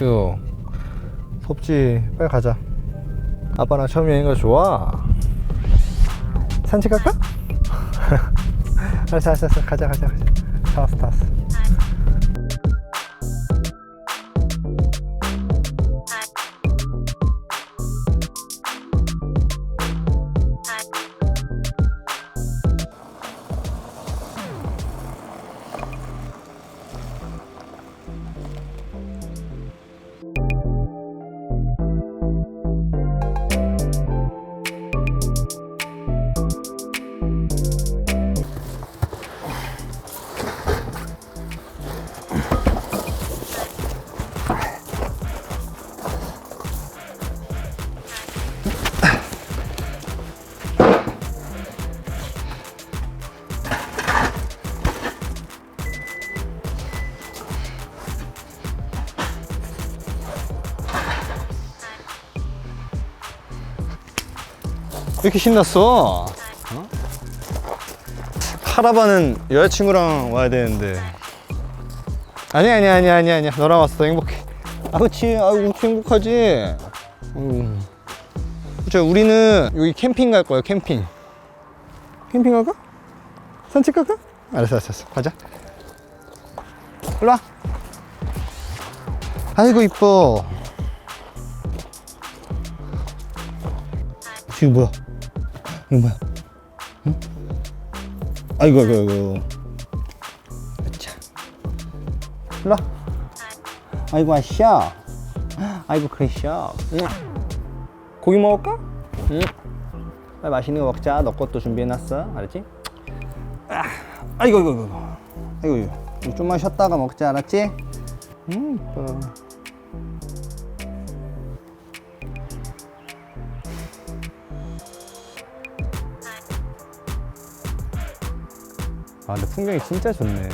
슈 덥지 빨리 가자. 아빠랑 처음 여행 가 좋아. 산책 갈까? 알았어 알았어 알았어 가자 가자 가자. 다 왔어 다 왔어 이렇게 신났어? 어? 카라반은 여자친구랑 와야 되는데. 아니 아니 아니 아니 아니야 너랑 왔어. 행복해. 아 그치. 그렇게 행복하지. 저 우리는 여기 캠핑 갈 거야 캠핑. 캠핑 갈까? 산책 갈까? 알았어 알았어 알았어. 가자. 일로 와. 아이고 이뻐. 지금 뭐야 이거 뭐야? 응? 아이고 아이고 아이고 자 일로 와. 아이고 아샤. 아이고 그래샤. 응. 고기 먹을까? 응. 빨리 맛있는 거 먹자. 너 것도 준비해놨어. 알았지? 아, 아이고 아이고 아이고 아이고 아이고 좀만 쉬었다가 먹자. 알았지? 음 이뻐 아 근데 풍경이 진짜 좋네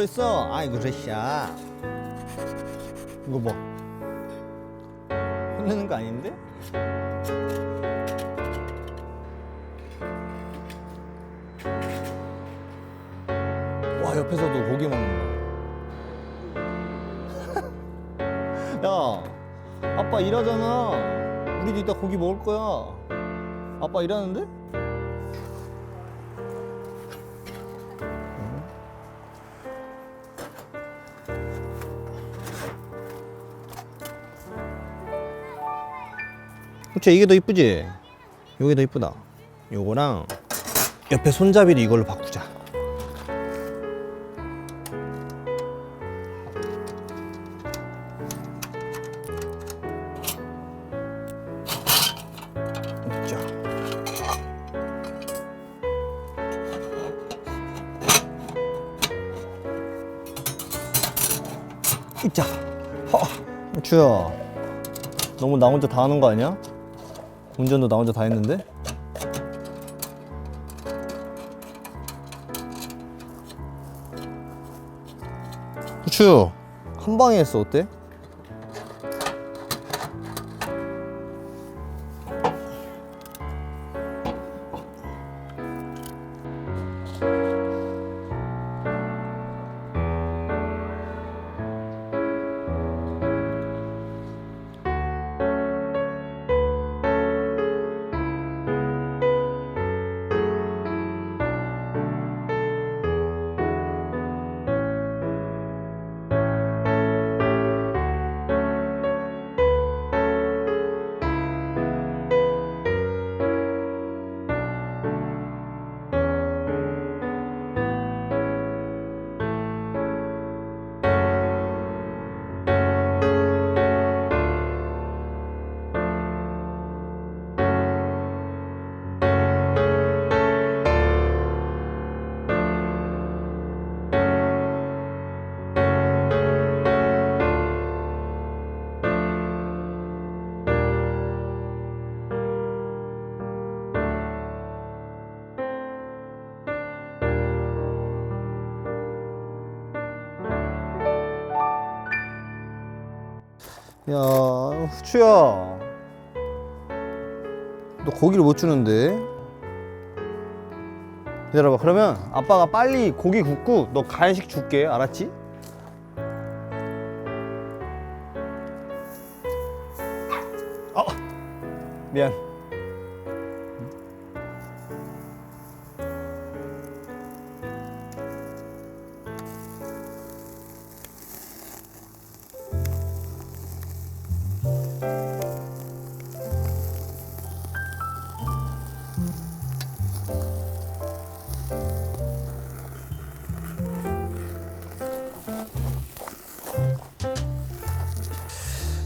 놀랬어. 아이고 제샤 이거 뭐 혼내는 거 아닌데? 와 옆에서도 고기 먹는다. 야 아빠 일하잖아. 우리도 이따 고기 먹을 거야. 아빠 일하는데? 그치 이게 더 이쁘지? 요게 더 이쁘다 요거랑 옆에 손잡이를 이걸로 바꾸자 자. 있자 허 주야 너무 나 혼자 다 하는 거 아니야? 운전도 나 혼자 다 했는데? 후추 한 방에 했어 어때? 야, 후추야. 너 고기를 못 주는데? 기다려봐. 그러면 아빠가 빨리 고기 굽고 너 간식 줄게. 알았지? 어, 미안.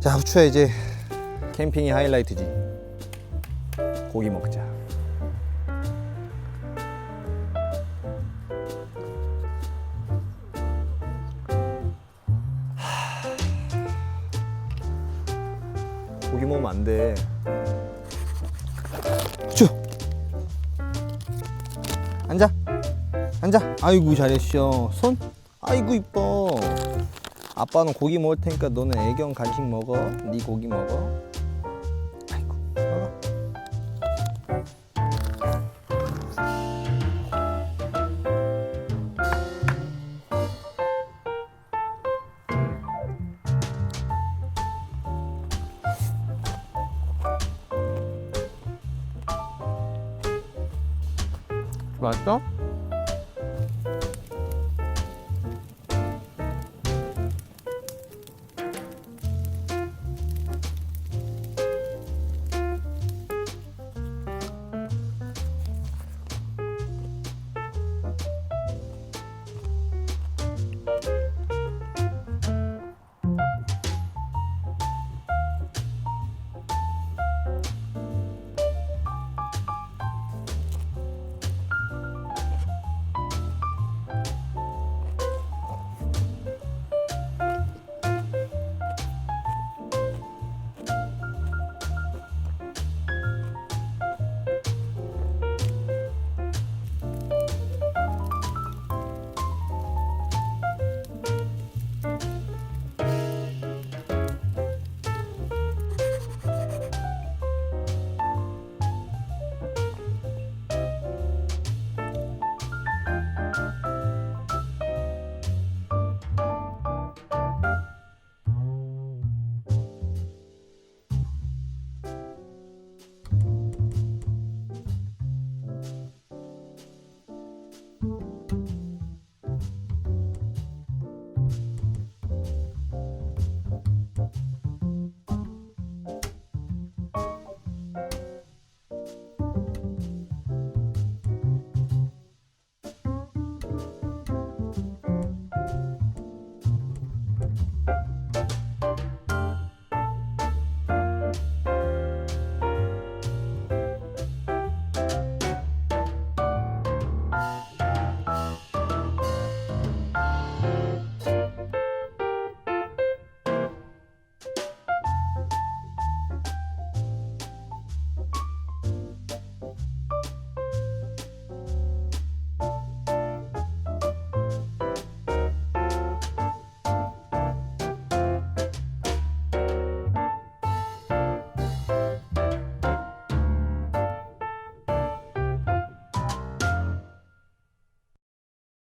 자, 후추야 이제 캠핑이 하이라이트지. 고기 먹자. 하. 고기 먹으면 안 돼. 후추. 앉아. 앉아. 아이고 잘했어. 손. 아이고 이뻐. 아빠는 고기 먹을 테니까 너는 애견 간식 먹어. 네 고기 먹어. 아이고, 먹어. 맛있어?